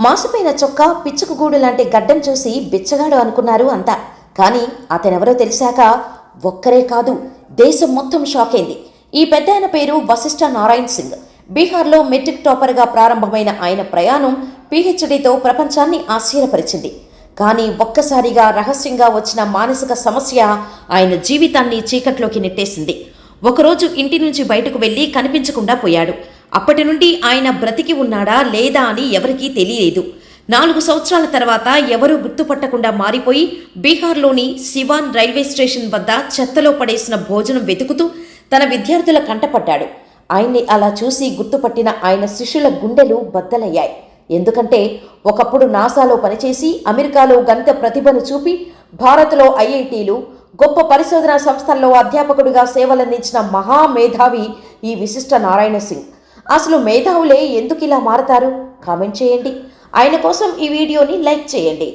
మాసిపోయిన చొక్కా పిచ్చుకుగూడు లాంటి గడ్డం చూసి బిచ్చగాడు అనుకున్నారు అంతా. కానీ అతనెవరో తెలిసాక ఒక్కరే కాదు దేశం మొత్తం షాక్ అయింది. ఈ పెద్ద ఆయన పేరు వశిష్ఠ నారాయణ్ సింగ్. బీహార్లో మెట్రిక్ టాపర్గా ప్రారంభమైన ఆయన ప్రయాణం పీహెచ్డీతో ప్రపంచాన్ని ఆశ్చర్యపరిచింది. కానీ ఒక్కసారిగా రహస్యంగా వచ్చిన మానసిక సమస్య ఆయన జీవితాన్ని చీకట్లోకి నెట్టేసింది. ఒకరోజు ఇంటి నుంచి బయటకు వెళ్ళి కనిపించకుండా పోయాడు. అప్పటి నుండి ఆయన బ్రతికి ఉన్నాడా లేదా అని ఎవరికీ తెలియలేదు. నాలుగు సంవత్సరాల తర్వాత ఎవరూ గుర్తుపట్టకుండా మారిపోయి బీహార్లోని సివాన్ రైల్వే స్టేషన్ వద్ద చెత్తలో పడేసిన భోజనం వెతుకుతూ తన విద్యార్థుల కంటపడ్డాడు. ఆయన్ని అలా చూసి గుర్తుపట్టిన ఆయన శిష్యుల గుండెలు బద్దలయ్యాయి. ఎందుకంటే ఒకప్పుడు నాసాలో పనిచేసి అమెరికాలో గణిత ప్రతిభను చూపి భారత్లో ఐఐటీలు గొప్ప పరిశోధనా సంస్థల్లో అధ్యాపకుడిగా సేవలందించిన మహామేధావి ఈ విశిష్ట నారాయణ సింగ్. అసలు మేధావులే ఎందుకు ఇలా మారతారు? కామెంట్ చేయండి. ఆయన కోసం ఈ వీడియోని లైక్ చేయండి.